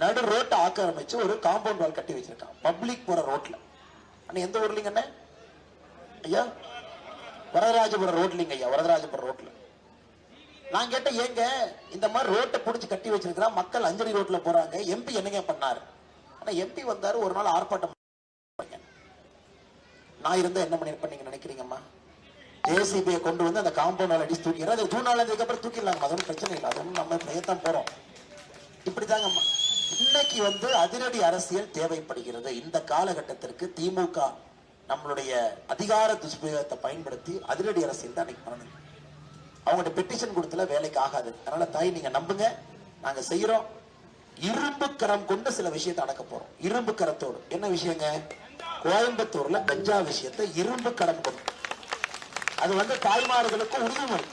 நடு ரோட்டை ஆக்கிரமிச்சு ஒரு காம்பவுண்ட் வால் கட்டி வச்சிருக்கான். பப்ளிக் போற ரோட்ல அண்ணா எந்த ஊர்லிங்க அண்ணே? ஐயா வரதராஜபுரம் ரோட்லிங்க ஐயா வரதராஜபுரம் ரோட்ல நான் கேட்டேன் ஏங்க இந்த மாதிரி ரோட்டை பிடிச்சி கட்டி வச்சிருக்கிறான். மக்கள் அஞ்சலி ரோட்ல போறாங்க. எம்பி என்னங்க பண்ணாரு? ஆனா எம்பி வந்தாரு ஒரு நாள் ஆர்ப்பாட்டம் நான் இருந்தா என்ன பண்ணிருப்பேன் நீங்க நினைக்கிறீங்கம்மா? ஜேசிபியை கொண்டு வந்து அந்த காம்பவுண்ட் அடிச்சு தூக்கி அது ஜூன் அப்புறம் தூக்கிடலாங்க அது ஒன்றும் பிரச்சனை இல்லை. அது ஒன்றும் நம்ம பிரயத்தான் போறோம். இப்படிதாங்கம்மா. இன்னைக்கு வந்து அதிரடி அரசியல் தேவைப்படுகிறது. இந்த காலகட்டத்திற்கு திமுக நம்மளுடைய அதிகார துஷ்பிரயோகத்தை பயன்படுத்தி அதிரடி அரசியல் தான் இன்னைக்கு பண்ணணும். அவங்கள்ட்ட பெட்டிஷன் கொடுத்துல வேலைக்கு ஆகாது. அதனால தாய் நீங்க நம்புங்க. நாங்க செய்யறோம் இரும்பு கரம் கொண்டு சில விஷயத்தை அடக்க போறோம். இரும்பு கரத்தோடு. என்ன விஷயங்க? கோயம்புத்தூர்ல கஞ்சா விஷயத்தை இரும்பு கரம் கொண்டு. அது வந்து தாய்மார்களுக்கும் உறுதிமொழி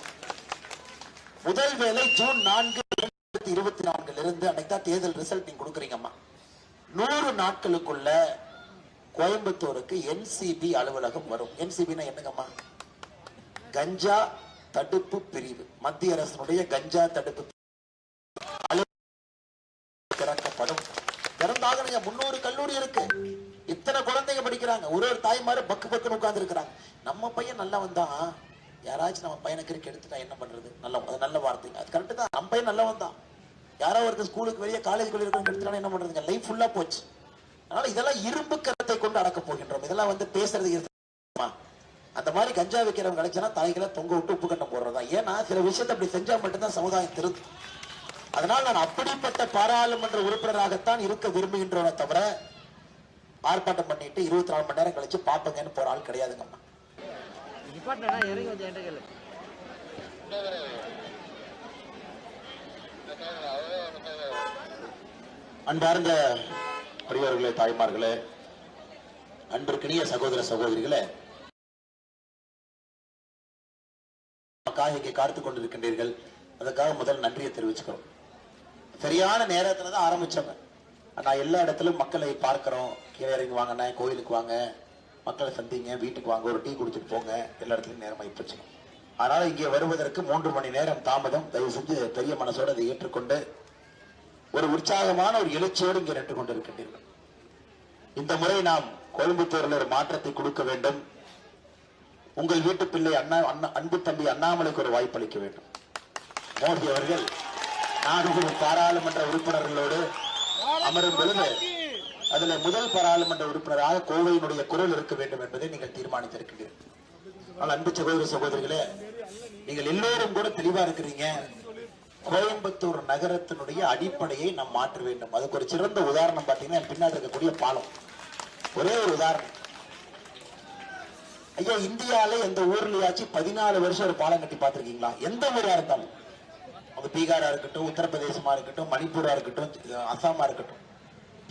முதல் வேலை ஜூன் நான்கு இருபத்தி நான்குல இருந்து அன்னைக்கு தான் தேர்தல் ரிசல்ட் நீங்க கொடுக்குறீங்கம்மா. நூறு நாட்களுக்குள்ள கோயம்புத்தூருக்கு என்சிபி அலுவலகம் வரும். என்சிபினா என்னங்கம்மா? கஞ்சா தடுப்பு பிரிவு. மத்திய அரசனுடைய கஞ்சா தடுப்பு திறக்கப்படும். திறந்தாக நீங்க முன்னூறு கல்லூரி இருக்கு. இத்தனை குழந்தைங்க படிக்கிறாங்க. ஒரு ஒரு தாய்மாரு பக்கு பக்குன்னு உட்கார்ந்து இருக்கிறாங்க நம்ம பையன் நல்லா வந்தான். யாராச்சும் நம்ம பையனை கிரிக்கெட் எடுத்துட்டா என்ன பண்றது? நல்ல நல்ல வார்த்தைங்க. அது கரெக்ட் தான். நம்ம பையன் நல்லா வந்தான் யாரோ ஒருத்தர் ஸ்கூலுக்கு வெளியே காலேஜ் வெளியே எடுத்துட்டா என்ன பண்றதுங்க? லைஃப் ஃபுல்லா போச்சு. அதனால இதெல்லாம் இரும்பு கரத்தை கொண்டு அடக்க போகின்றோம். இதெல்லாம் வந்து பேசுறது இருக்குமா? அந்த மாதிரி கஞ்சா வைக்கிறவங்க கிடைச்சனா தலைகளை தொங்க விட்டு உப்பு கட்டம் போடுறதா ஏன்னா சில விஷயத்தை அப்படி செஞ்சா மட்டும்தான் சமுதாயம் திருந்தும் அதனால் நான் அப்படிப்பட்ட பாராளுமன்ற உறுப்பினராகத்தான் இருக்க விரும்புகின்றவனை தவிர ஆர்ப்பாட்டம் பண்ணிட்டு இருபத்தி நாலு மணி நேரம் கழிச்சு பாப்பங்கன்னு போற ஆள் கிடையாதுங்கம்மா நிப்பாட்டினா இறங்கி வந்து என்கிட்ட கேளு அன்பார்ந்த பெரியவர்களே தாய்மார்களே அன்பிற்கினிய சகோதர சகோதரிகளே நமக்காக இங்கே காத்து கொண்டிருக்கின்றீர்கள். அதுக்காக முதல் நன்றியை தெரிவிச்சுக்கிறோம். சரியான நேரத்துல தான் ஆரம்பிச்சவங்க. நான் எல்லா இடத்திலும் மக்களை பார்க்கிறோம். கீழே இறங்கி வாங்கண்ணே கோயிலுக்கு வாங்க மக்களை சந்திங்க வீட்டுக்கு வாங்க ஒரு டீ குடிச்சிட்டு போங்க எல்லா இடத்துலயும் நேரமாக இப்போ அதனால இங்கே வருவதற்கு மூன்று மணி நேரம் தாமதம். தயவு செஞ்சு பெரிய மனசோடு அதை ஏற்றுக்கொண்டு ஒரு உற்சாகமான ஒரு எழுச்சியோடு இங்கே நின்று கொண்டிருக்கின்றீர்கள். இந்த முறை நாம் கோயம்புத்தூரில் ஒரு மாற்றத்தை கொடுக்க வேண்டும். உங்கள் வீட்டு பிள்ளை அண்ணா அண்ணா அன்பு தம்பி அண்ணாமலைக்கு ஒரு வாய்ப்பு அளிக்க வேண்டும். மோடி அவர்கள் நானூறு பாராளுமன்ற உறுப்பினர்களோடு அமரும் பொழுது அதுல முதல் பாராளுமன்ற உறுப்பினராக கோவையினுடைய குரல் இருக்க வேண்டும் என்பதை நீங்கள் தீர்மானித்திருக்கிறீர்கள் அன்பு சகோதர சகோதரிகளே நீங்கள் எல்லோரும் கூட தெளிவா இருக்கிறீங்க. கோயம்புத்தூர் நகரத்தினுடைய அடிப்படையை நாம் மாற்ற வேண்டும். அதுக்கு ஒரு சிறந்த உதாரணம் பார்த்தீங்கன்னா பின்னாடி இருக்கக்கூடிய பாலம். ஒரே ஒரு உதாரணம். ஐயா இந்தியால எந்த ஊர்லயாச்சும் பதினாலு வருஷம் ஒரு பாலம் கட்டி பார்த்திருக்கீங்களா? எந்த ஊரா இருந்தாலும். அது பீகாரா இருக்கட்டும் உத்தரப்பிரதேசமா இருக்கட்டும் மணிப்பூரா இருக்கட்டும் அசாமா இருக்கட்டும்.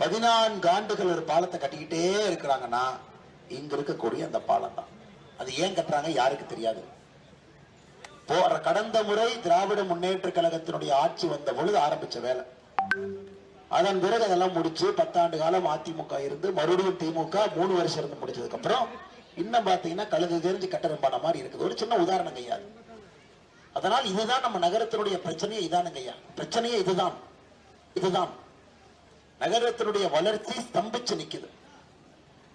பதினான்கு ஆண்டுகள் ஒரு பாலத்தை கட்டிக்கிட்டே இருக்கிறாங்கன்னா இங்க இருக்கக்கூடிய அந்த பாலம் தான். அது ஏன் கட்டுறாங்க? யாருக்கு தெரியாது. போற கடந்த முறை திராவிட முன்னேற்ற கழகத்தினுடைய ஆட்சி வந்த பொழுது ஆரம்பிச்ச வேலை. அதன் பிறகு அதெல்லாம் முடிச்சு பத்தாண்டு காலம் அதிமுக இருந்து மறுபடியும் திமுக மூணு வருஷம் இருந்து முடிச்சதுக்கு அப்புறம் இன்னும் பாத்தீங்கன்னா கழுது தெரிஞ்சு கட்டரம்பான மாதிரி இருக்குது. ஒரு சின்ன உதாரணம் ஐயா அதனால் இதுதான் நம்ம நகரத்தினுடைய பிரச்சனையே இதானுங்க ஐயா. பிரச்சனையே இதுதான். இதுதான். நகரத்தினுடைய வளர்ச்சி ஸ்தம்பிச்சு நிக்குது.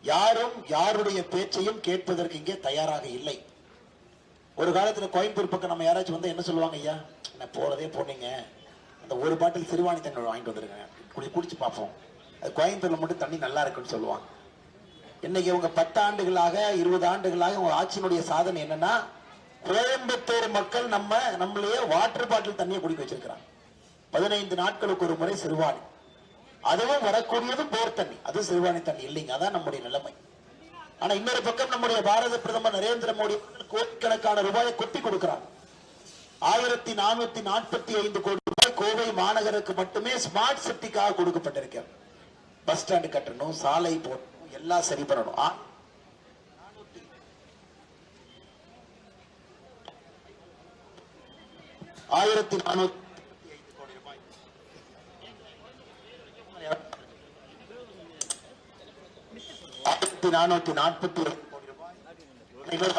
யாரும் யாருடைய பேச்சையும் கேட்பதற்கு இங்கே தயாராக இல்லை. ஒரு காலத்தில் கோயம்புத்தூர் பக்கம் நம்ம யாராச்சும் வந்து என்ன சொல்லுவாங்க ஐயா? நான் போறதே போனீங்க. அந்த ஒரு பாட்டில் சிறுவாணி தண்ணி வாங்கிட்டு வந்துருங்க குடி குடிச்சு பார்ப்போம். அது கோயம்புத்தூர்ல மட்டும் தண்ணி நல்லா இருக்குன்னு சொல்லுவாங்க. இன்னைக்கு இவங்க பத்து ஆண்டுகளாக இருபது ஆண்டுகளாக உங்க ஆட்சியினுடைய சாதனை என்னன்னா கோயம்புத்தூர் மக்கள் நம்ம நம்மளையே வாட்டர் பாட்டில் தண்ணியை குடிக்க வச்சிருக்கிறாங்க. பதினைந்து நாட்களுக்கு ஒரு முறை சிறுவாணி. அதுவும் வரக்கூடியது போர் தண்ணி. அது சிறுவாணி தண்ணி இல்லைங்க. அதான் நம்முடைய நிலைமை. ஆனா இன்னொரு பக்கம் நம்முடைய பாரத பிரதமர் நரேந்திர மோடி கோடிக்கணக்கான ரூபாயை கொட்டி கொடுக்கிறார். ஆயிரத்தி நானூத்தி நாற்பத்தி ஐந்து கோடி ரூபாய் கோவை மாநகருக்கு மட்டுமே ஸ்மார்ட் சிட்டிக்காக கொடுக்கப்பட்டிருக்கிறது. பஸ் ஸ்டாண்டு கட்டணும் சாலை போடணும் எல்லாம் சரி பண்ணணும். ஆயிரத்தி நானூத்தி ஆயிரத்தி நானூத்தி நாற்பத்தி ஒரு கோடி ரூபாய். இன்னொரு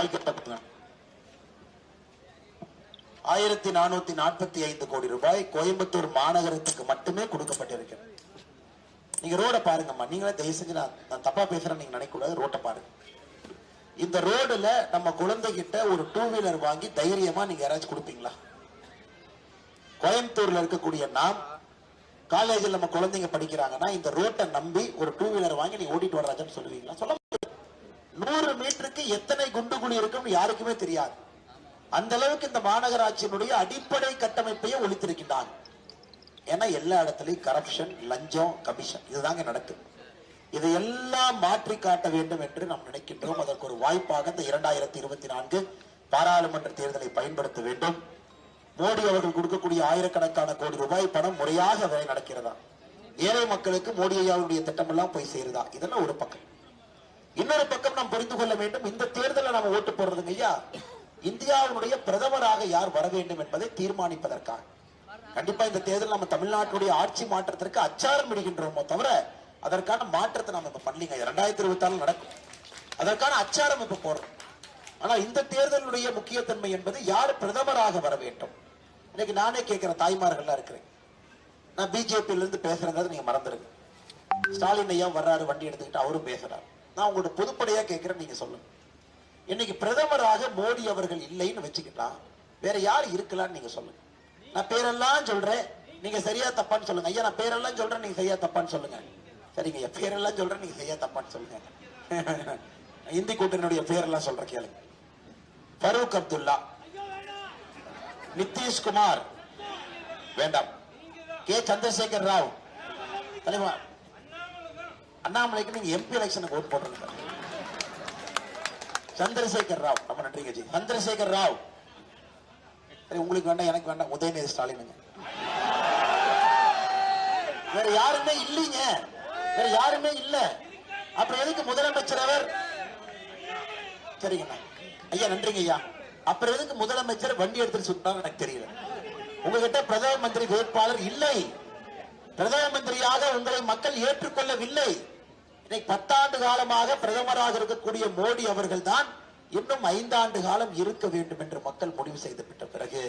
ஆயிரத்தி நானூத்தி நாற்பத்தி ஐந்து கோடி ரூபாய் கோயம்புத்தூர் மாநகரத்துக்கு மட்டுமே கொடுக்கப்பட்டிருக்கிறது. நீங்க ரோட பாருங்கம்மா. நீங்களே தயவு செஞ்சு நான் தப்பா பேசுறேன் நீங்க நினைக்கூடாது ரோட்டை பாருங்க. இந்த ரோடுல நம்ம குழந்தைகிட்ட ஒரு டூ வீலர் வாங்கி தைரியமா நீங்க யாராச்சும் கொடுப்பீங்களா? கோயம்புத்தூர்ல இருக்கக்கூடிய நாம் காலேஜில் நம்ம குழந்தைங்க படிக்கிறாங்கன்னா இந்த ரோட்டை நம்பி ஒரு டூ வீலர் வாங்கி நீ ஓட்டிட்டு வர்றாங்கன்னு சொல்லுவீங்களா? சொல்ல முடியாது. நூறு மீட்டருக்கு எத்தனை குண்டு குழி இருக்கும்னு யாருக்குமே தெரியாது. அந்த அளவுக்கு இந்த மாநகராட்சியினுடைய அடிப்படை கட்டமைப்பையே ஒழித்திருக்கின்றாங்க. ஏன்னா எல்லா இடத்துலயும் கரப்ஷன் லஞ்சம் கமிஷன் இதுதாங்க நடக்குது இதையெல்லாம் மாற்றி காட்ட வேண்டும் என்று நாம் நினைக்கின்றோம். அதற்கு ஒரு வாய்ப்பாக இந்த இரண்டாயிரத்தி இருபத்தி நான்கு பாராளுமன்ற தேர்தலை பயன்படுத்த வேண்டும். மோடி அவர்கள் கொடுக்கக்கூடிய ஆயிரக்கணக்கான கோடி ரூபாய் பணம் முறையாக வேலை நடக்கிறதா? ஏழை மக்களுக்கு மோடி ஐயாவுடைய திட்டம் எல்லாம் போய் சேருதா? இதெல்லாம் ஒரு பக்கம். இன்னொரு பக்கம் நாம் புரிந்து கொள்ள வேண்டும் இந்த தேர்தலில் நாம ஓட்டு போடுறதுங்க ஐயா இந்தியாவினுடைய பிரதமராக யார் வர வேண்டும் என்பதை தீர்மானிப்பதற்காக. கண்டிப்பா இந்த தேர்தல் நம்ம தமிழ்நாட்டுடைய ஆட்சி மாற்றத்திற்கு அச்சாரம் இடுகின்றோமோ தவிர அதற்கான மாற்றத்தை நம்ம இப்ப பண்ணலீங்க இரண்டாயிரத்தி இருபத்தி ஆறு நடக்கும். அதற்கான அச்சாரம் இப்ப போடுறோம். ஆனா இந்த தேர்தலுடைய முக்கியத்தன்மை என்பது யார் பிரதமராக வர வேண்டும்? இன்னைக்கு நானே கேட்கிற தாய்மார்கள்லாம் இருக்கிறேன் நான் பிஜேபியில இருந்து பேசுறேங்கிறது நீங்க மறந்துருங்க ஸ்டாலின் ஐயா வர்றாரு வண்டி எடுத்துக்கிட்டு அவரும் பேசுறாரு நான் உங்களோட பொதுப்படையா கேட்கிறேன் நீங்க சொல்லுங்க இன்னைக்கு பிரதமராக மோடி அவர்கள் இல்லைன்னு வச்சுக்கிட்டா வேற யார் இருக்கலாம்னு நீங்க சொல்லுங்க நான் பேரெல்லாம் சொல்றேன் நீங்க சரியா தப்பான்னு சொல்லுங்க ஐயா நான் பேரெல்லாம் சொல்றேன் நீங்க சரியா தப்பான்னு சொல்லுங்க சரிங்க ஐயா பேரெல்லாம் சொல்றேன் நீங்க சரியா தப்பான்னு சொல்லுங்க இந்தி கூட்டணியுடைய பேரெல்லாம் சொல்ற கேளுங்க ஃபரூக் அப்துல்லா நிதிஷ்குமார். வேண்டாம். கே. சந்திரசேகர் ராவ். தலைவா அண்ணாமலைக்கு நீங்க எம்பி எலெக்ஷனுக்கு ஓட் போடுறீங்க சந்திரசேகர் ராவ். ரொம்ப நன்றிங்க ஜி. சந்திரசேகர் ராவ். சரி உங்களுக்கு வேண்டாம் எனக்கு வேண்டாம். உதயநிதி ஸ்டாலினுங்க வேற யாருமே இல்லைங்க. வேற யாருமே இல்ல. அப்புறம் எதுக்கு முதலமைச்சர் அவர்? சரிங்கண்ணா ஐயா நன்றிங்க ஐயா. அப்புறம் எதுக்கு முதலமைச்சர் வண்டி எடுத்துட்டு சுட்டாங்க எனக்கு தெரியல. உங்ககிட்ட பிரதம மந்திரி வேட்பாளர் இல்லை. பிரதம மந்திரியாக உங்களை மக்கள் ஏற்றுக்கொள்ளவில்லை. இன்னைக்கு பத்தாண்டு காலமாக பிரதமராக இருக்கக்கூடிய மோடி அவர்கள் தான் இன்னும் ஐந்தாண்டு காலம் இருக்க வேண்டும் என்று மக்கள் முடிவு செய்து விட்ட பிறகு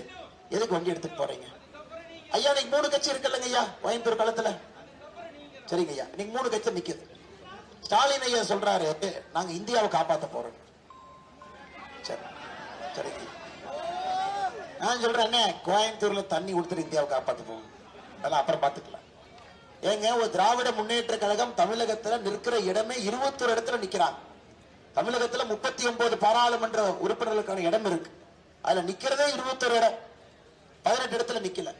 எதுக்கு வண்டி எடுத்துட்டு போறீங்க? ஐயா நீங்க மூணு கட்சி இருக்குல்லங்க ஐயா கோயம்புத்தூர் களத்துல. சரிங்க ஐயா நீங்க மூணு கட்சி நிக்குது. ஸ்டாலின் ஐயா சொல்றாரு நாங்க இந்தியாவை காப்பாத்த போறோம். சரி. நான் சொல்றேன் கோயம்புத்தூர்ல தண்ணி கொடுத்துட்டு இந்தியாவை காப்பாத்த போகும் அதெல்லாம் அப்புறம் பாத்துக்கலாம் ஏங்க ஒரு திராவிட முன்னேற்ற கழகம் தமிழகத்துல நிற்கிற இடமே இருபத்தொரு இடத்துல நிக்கிறாங்க. தமிழகத்துல முப்பத்தி ஒன்பது பாராளுமன்ற உறுப்பினர்களுக்கான இடம் இருக்கு. அதுல நிக்கிறதே இருபத்தொரு இடம். பதினெட்டு இடத்துல நிக்கல.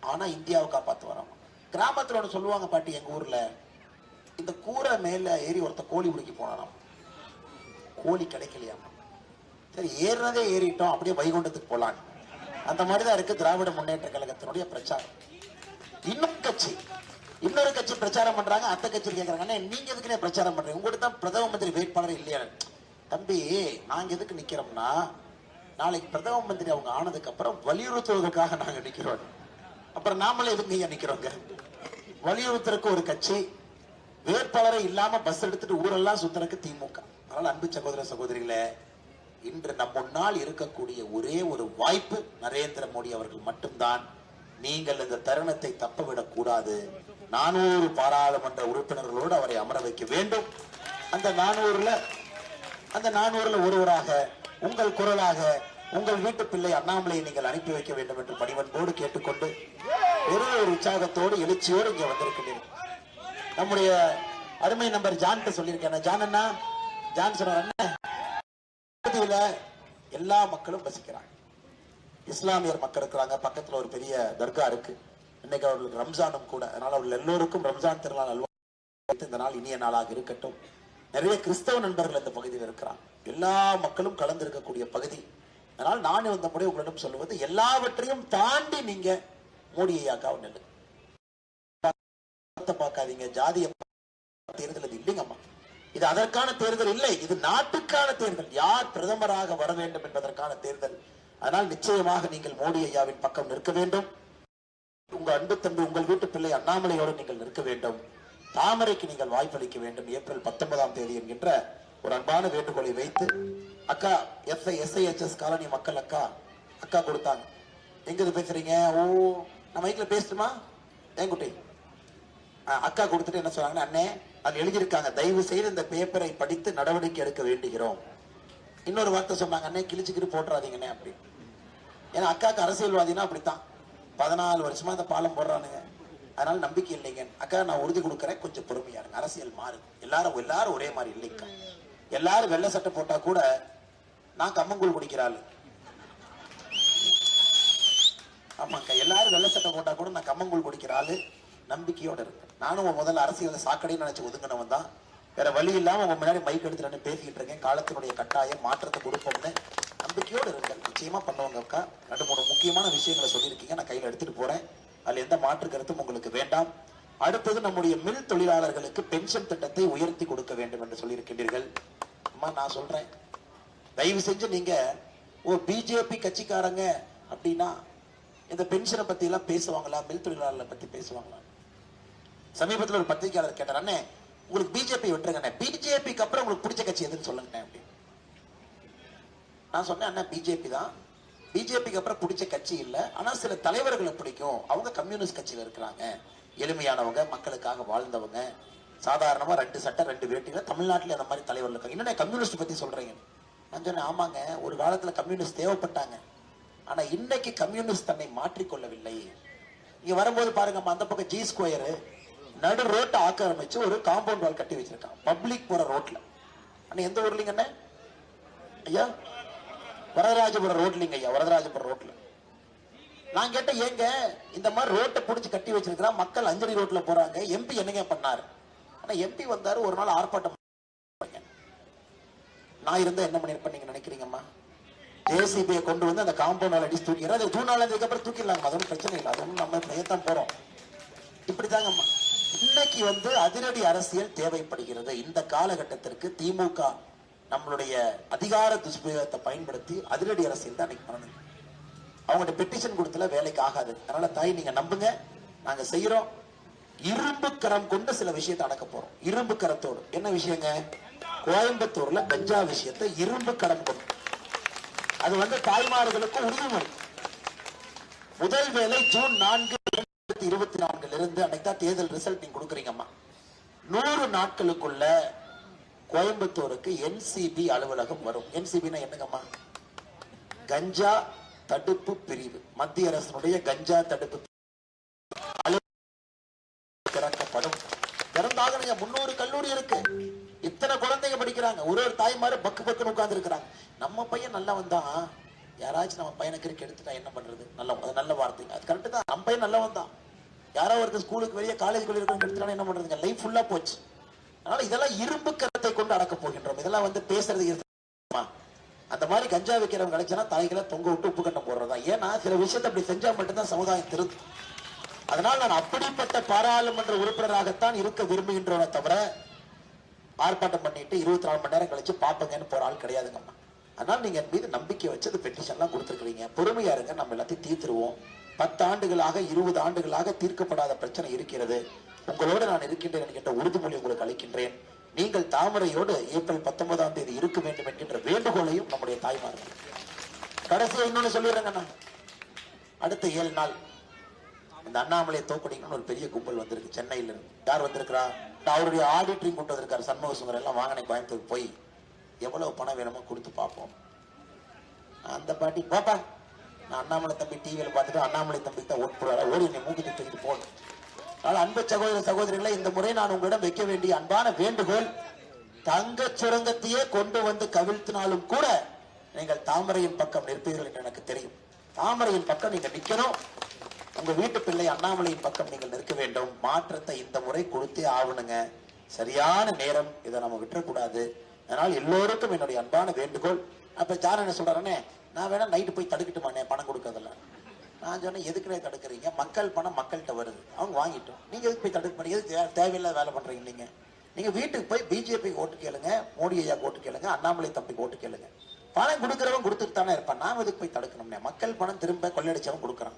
ஆனா இந்தியாவை காப்பாத்து வரோம் கிராமத்துல ஒண்ணு சொல்லுவாங்க பாட்டி எங்க ஊர்ல இந்த கூரை மேல ஏறி ஒருத்த கோழி பிடிக்க போனாராம் கோழி கிடைக்கலையாமா. சரி ஏறினதே ஏறிட்டோம் அப்படியே வைகுண்டத்துக்கு போலாம் அந்த மாதிரி தான் இருக்கு திராவிட முன்னேற்ற கழகத்தினுடைய பிரச்சாரம். இன்னும் கட்சி இன்னொரு கட்சி பிரச்சாரம் பண்றாங்க அந்த கட்சி கேட்கறாங்க நீங்க எதுக்குனே பிரச்சாரம் பண்றீங்க? உங்கள்கிட்ட தான் பிரதம மந்திரி வேட்பாளர் இல்லையா? தம்பி நாங்க எதுக்கு நிக்கிறோம்னா நாளைக்கு பிரதம மந்திரி அவங்க ஆனதுக்கு அப்புறம் வலியுறுத்துவதற்காக நாங்க நிக்கிறோம். அப்புறம் நாமளே எதுக்கு ஐயா நிக்கிறோங்க? வலியுறுத்துறதுக்கு ஒரு கட்சி வேட்பாளரை இல்லாம பஸ் எடுத்துட்டு ஊரெல்லாம் சுத்துறதுக்கு திமுக. அதனால அன்பு சகோதர சகோதரிகளே இன்று நம் முன்னால் இருக்கக்கூடிய ஒரே ஒரு வாய்ப்பு நரேந்திர மோடி அவர்கள் மட்டும்தான். நீங்கள் இந்த தருணத்தை தப்பவிடக் கூடாது. நானூறு பாராளுமன்ற உறுப்பினர்களோடு அவரை அமர வைக்க வேண்டும். அந்த நானூறுல அந்த நானூறுல ஒருவராக உங்கள் குரலாக உங்கள் வீட்டு பிள்ளை அண்ணாமலையை நீங்கள் அனுப்பி வைக்க வேண்டும் என்று பணிவன்போடு கேட்டுக்கொண்டு ஒரு ஒரு உற்சாகத்தோடு எழுச்சியோடு இங்கே வந்திருக்கிறீர்கள் நம்முடைய அருமை நம்பர் ஜான்கிட்ட சொல்லியிருக்கேன். ஜான் அண்ணா ஜான் சொன்னார் பகுதியில எல்லா மக்களும் வசிக்கிறாங்க. இஸ்லாமியர் மக்கள் இருக்கிறாங்க. பக்கத்துல ஒரு பெரிய தர்கா இருக்கு. இன்னைக்கு அவர்களுக்கு ரம்ஜானும் கூட. அதனால அவர்கள் எல்லோருக்கும் ரம்ஜான் திருநாள் இந்த நாள் இனிய நாளாக இருக்கட்டும். நிறைய கிறிஸ்தவ நண்பர்கள் இந்த பகுதியில் இருக்கிறாங்க. எல்லா மக்களும் கலந்து இருக்கக்கூடிய பகுதி. அதனால் நான் வந்த முறை உங்களிடம் சொல்லுவது எல்லாவற்றையும் தாண்டி நீங்க மோடி ஐயாக்காவை நெல்லு. பார்க்காதீங்க. ஜாதிய தேர்தல் இல்லைங்கம்மா. இது அதற்கான தேர்தல் இல்லை. இது நாட்டுக்கான தேர்தல். யார் பிரதமராக வர வேண்டும் என்பதற்கான தேர்தல். அதனால் நிச்சயமாக நீங்கள் மோடி ஐயாவின் பக்கம் நிற்க வேண்டும். உங்க அன்பு தம்பி உங்கள் வீட்டு பிள்ளை அண்ணாமலையோடு நீங்கள் நிற்க வேண்டும். தாமரைக்கு நீங்கள் வாய்ப்பளிக்க வேண்டும். ஏப்ரல் பத்தொன்பதாம் தேதி என்கின்ற ஒரு அன்பான வேண்டுகோளை வைத்து அக்கா எஸ்ஐ எஸ்ஐஹெச்எஸ் காலனி மக்கள் அக்கா அக்கா கொடுத்தாங்க. எங்க பேசுறீங்க? ஓ நான் மைக்ல பேசட்டுமா? ஏங்குட்டி. ஆ, அக்கா கொடுத்துட்டு என்ன சொன்னாங்கன்னா அண்ணே அது எழுதியிருக்காங்க. தயவு செய்து இந்த பேப்பரை படித்து நடவடிக்கை எடுக்க வேண்டுகிறோம். இன்னொரு வார்த்தை சொன்னாங்க அண்ணே கிழிச்சுக்கிட்டு போட்டுறாதீங்கண்ணே அப்படி. ஏன்னா அக்காவுக்கு அரசியல்வாதினா அப்படித்தான். பதினாலு வருஷமா அந்த பாலம் போடுறானுங்க. அதனால நம்பிக்கை இல்லைங்க. அக்கா நான் உறுதி கொடுக்குறேன். கொஞ்சம் பொறுமையா இருங்க. அரசியல் மாறு. எல்லாரும் எல்லாரும் ஒரே மாதிரி இல்லைக்கா எல்லாரும் வெள்ளை சட்டை போட்டா கூட நான் கம்மங்கூழ் குடிக்கிறாள் ஆமாக்கா எல்லாரும் வெள்ளை சட்டை போட்டா கூட நான் கம்மங்கூழ் குடிக்கிறாள் நம்பிக்கையோட இருக்கு நானும் உன் முதல்ல அரசியல் சாக்கடைன்னு நினைச்சு ஒதுங்கினவன் தான் வேற வழி இல்லாம உங்க முன்னாடி மைக் எடுத்து நின்னு பேசிக்கிட்டு இருக்கேன். காலத்தினுடைய கட்டாயம் மாற்றத்தை கொடுப்போம்னு நம்பிக்கையோடு இருக்கேன் நிச்சயமா பண்ணுவாங்க அக்கா. ரெண்டு மூணு முக்கியமான விஷயங்களை சொல்லியிருக்கீங்க. நான் கையில எடுத்துட்டு போறேன். அதுல எந்த மாற்று கருத்தும் உங்களுக்கு வேண்டாம். அடுத்தது நம்முடைய மில் தொழிலாளர்களுக்கு பென்ஷன் திட்டத்தை உயர்த்தி கொடுக்க வேண்டும் என்று சொல்லியிருக்கின்றீர்கள். அம்மா நான் சொல்றேன். தயவு செஞ்சு நீங்க ஓ பிஜேபி கட்சிக்காரங்க அப்படின்னா இந்த பென்ஷனை பத்தி எல்லாம் பேசுவாங்களா? மில் தொழிலாளர்களை பத்தி பேசுவாங்களா? சமீபத்துல ஒரு பத்திரிகையாளர் கேட்டார் அண்ணே உங்களுக்கு பிஜேபி விட்டுருங்க பிஜேபிக்கு அப்புறம் உங்களுக்கு பிடிச்ச கட்சி எதுன்னு சொல்லுங்க அப்படி நான் சொன்னேன் அண்ணா பிஜேபி தான். பிஜேபிக்கு அப்புறம் பிடிச்ச கட்சி இல்ல. ஆனா சில தலைவர்களை பிடிக்கும். அவங்க கம்யூனிஸ்ட் கட்சியில் இருக்கிறாங்க. எளிமையானவங்க மக்களுக்காக வாழ்ந்தவங்க. சாதாரணமா ரெண்டு சட்டை ரெண்டு வேட்டியில தமிழ்நாட்டுல அந்த மாதிரி தலைவர்கள் இருக்காங்க. என்னென்ன கம்யூனிஸ்ட் பத்தி சொல்றீங்க? நான் சொன்னேன் ஆமாங்க. ஒரு காலத்துல கம்யூனிஸ்ட் தேவைப்பட்டாங்க. ஆனா இன்னைக்கு கம்யூனிஸ்ட் தன்னை மாற்றிக்கொள்ளவில்லை. இங்கே வரும்போது பாருங்கம்மா அந்த பக்கம் ஜி ஸ்கொயரு நடு ரோட்டை ஆக்கிரமிச்சு ஒரு காம்பவுண்ட் வால் கட்டி வச்சிருக்கான். பப்ளிக் போற ரோட்ல. அண்ணா எந்த ஊர்லிங்க அண்ணே? ஐயா வரதராஜபுரம் ரோட்லிங்க ஐயா வரதராஜபுரம் ரோட்ல. நான் கேட்டேன் ஏங்க இந்த மாதிரி ரோட்டை பிடிச்சி கட்டி வச்சிருக்கிறான் மக்கள் அஞ்சலி ரோட்ல போறாங்க எம்பி என்னங்க பண்ணாரு? ஆனா எம்பி வந்தாரு ஒரு நாள் ஆர்ப்பாட்டம் நான் இருந்தா என்ன பண்ணிருப்பேன் நீங்க நினைக்கிறீங்கம்மா? ஜேசிபியை கொண்டு வந்து அந்த காம்பவுண்ட் அடிச்சு தூக்கிறேன் அது ஜூன் நாலாம் அப்புறம் தூக்கிடலாங்க அது ஒன்றும் பிரச்சனை இல்லை அது ஒன்றும் நம்ம பிரயத்தம் போறோம். இப்படிதாங்கம்மா. இன்னைக்கு வந்து அதிரடி அரசியல் தேவைப்படுகிறது. இந்த காலகட்டத்திற்கு திமுக நம்மளுடைய அதிகார துஷ்பிரயோகத்தை பயன்படுத்தி அதிரடி அரசியல் தான் இன்னைக்கு பண்ணணும். அவங்கள்ட்ட பெட்டிஷன் கொடுத்தல வேலைக்கு ஆகாது. அதனால தாய் நீங்க நம்புங்க. நாங்க செய்யறோம் இரும்பு கரம் கொண்டு சில விஷயத்தை அடக்க போறோம். இரும்பு கரத்தோடு. என்ன விஷயங்க? கோயம்புத்தூர்ல கஞ்சா விஷயத்தை இரும்பு கரம் கொண்டு. அது வந்து தாய்மார்களுக்கு உறுதிமொழி முதல் வேலை ஜூன் நான்கு இரண்டாயிரத்தி இருபத்தி நான்குல இருந்து அன்னைக்கு தான் தேர்தல் ரிசல்ட் நீங்க கொடுக்குறீங்கம்மா. நூறு நாட்களுக்குள்ள கோயம்புத்தூருக்கு என்சிபி அலுவலகம் வரும். என்சிபினா என்னங்கம்மா? கஞ்சா தடுப்பு பிரிவு. மத்திய அரசனுடைய கஞ்சா தடுப்பு திறக்கப்படும். திறந்தாக நீங்க முன்னூறு கல்லூரி இருக்கு. இத்தனை குழந்தைங்க படிக்கிறாங்க. ஒரு ஒரு தாய்மாரு பக்கு பக்குன்னு உட்கார்ந்து இருக்கிறாங்க நம்ம பையன் நல்லா வந்தான் யாராச்சும் நம்ம பையனுக்கு இருக்கு எடுத்துட்டா என்ன பண்றது? நல்ல நல்ல வார்த்தை. அது கரெக்ட் தான். நம்ம பையன் நல்லவன் தான். யாரோ ஒருத்தர் ஸ்கூலுக்கு வெளியே காலேஜ் வெளியே இருக்க என்ன பண்றதுங்க? லைஃப் ஃபுல்லா போச்சு. அதனால இதெல்லாம் இரும்பு கரத்தை கொண்டு அடக்க போகின்றோம். இதெல்லாம் வந்து பேசுறது இருக்குமா? அந்த மாதிரி கஞ்சா வைக்கிறவங்க கிடைச்சனா தலைகளை தொங்க விட்டு உப்பு கட்டம் போடுறதா. ஏன்னா சில விஷயத்தை அப்படி செஞ்சா மட்டும்தான் சமுதாயம் திருத்தும் அதனால் நான் அப்படிப்பட்ட பாராளுமன்ற உறுப்பினராகத்தான் இருக்க விரும்புகின்றவனை தவிர ஆர்ப்பாட்டம் பண்ணிட்டு இருபத்தி நாலு மணி நேரம் கழிச்சு பாப்பங்கன்னு போற ஆள் கிடையாதுங்கம்மா. அதனால நீங்க என் மீது நம்பிக்கை வச்சு அந்த பெட்டிஷன்லாம் கொடுத்துருக்கீங்க பொறுமையா இருங்க. நம்ம எல்லாத்தையும் தீர்த்துருவோம். பத்து ஆண்டுகளாக இருபது ஆண்டுகளாக தீர்க்கப்படாத பிரச்சனை இருக்கிறது. உங்களோடு நான் இருக்கின்றேன் என்கின்ற உறுதிமொழி உங்களுக்கு அளிக்கின்றேன். நீங்கள் தாமரையோடு ஏப்ரல் பத்தொன்பதாம் தேதி இருக்க வேண்டும் என்கின்ற வேண்டுகோளையும் நம்முடைய தாய்மார்கள் கடைசியை இன்னொன்னு சொல்லிடுறேங்கண்ணா அடுத்த ஏழு நாள். இந்த அண்ணாமலையை தோக்கடிக்கணும்னு ஒரு பெரிய கும்பல் வந்திருக்கு. சென்னையிலிருந்து யார் வந்திருக்கிறா? அவருடைய ஆடிட்டரிங் கொண்டு வந்திருக்காரு. சண்முக சுந்தரம் எல்லாம் வாங்கின கோயம்புத்தூர் போய். எவ்வளவு பணம் வேணுமோ கொடுத்து பார்ப்போம். அந்த பாட்டி பாப்பா அண்ணாமலை தம்பி டிவியில் பார்த்துட்டு அண்ணாமலை தம்பி தான் ஓட்டு போடுவாரா ஓடி என்னை மூக்கிட்டு தூக்கிட்டு போகணும் அதனால் அன்பு சகோதர சகோதரிகளை இந்த முறை நான் உங்களிடம் வைக்க வேண்டிய அன்பான வேண்டுகோள் தங்க சுரங்கத்தையே கொண்டு வந்து கவிழ்த்தினாலும் கூட நீங்கள் தாமரையின் பக்கம் நிற்பீர்கள் என்று எனக்கு தெரியும். தாமரையின் பக்கம் நீங்க நிக்கணும் உங்க வீட்டு பிள்ளை அண்ணாமலையின் பக்கம் நீங்கள் நிற்க வேண்டும். மாற்றத்தை இந்த முறை கொடுத்தே ஆகணுங்க. சரியான நேரம் இதை நம்ம விட்டுறக்கூடாது. அதனால் எல்லோருக்கும் என்னுடைய அன்பான வேண்டுகோள். அப்ப சார் என்ன சொல்றாருன்னே? நான் வேணா நைட்டு போய் தடுக்கட்டுமாண்ணே பணம் கொடுக்கறதில்ல நான் சொன்னேன் எதுக்குனே தடுக்கிறீங்க? மக்கள் பணம் மக்கள்கிட்ட வருது. அவங்க வாங்கிட்டோம். நீங்க எதுக்கு போய் தடுக்க பண்ணி எதுக்கு தே- தேவையில்லாத வேலை பண்றீங்க நீங்க? நீங்க வீட்டுக்கு போய் பிஜேபி ஓட்டு கேளுங்க மோடி ஐயா ஓட்டு கேளுங்க அண்ணாமலை தம்பிக்கு ஓட்டு கேளுங்க. பணம் கொடுக்குறவன் கொடுத்துட்டு தானே இருப்பான். நான் எதுக்கு போய் தடுக்கணும்னே? மக்கள் பணம் திரும்ப கொள்ளடிச்சவன் கொடுக்குறான்.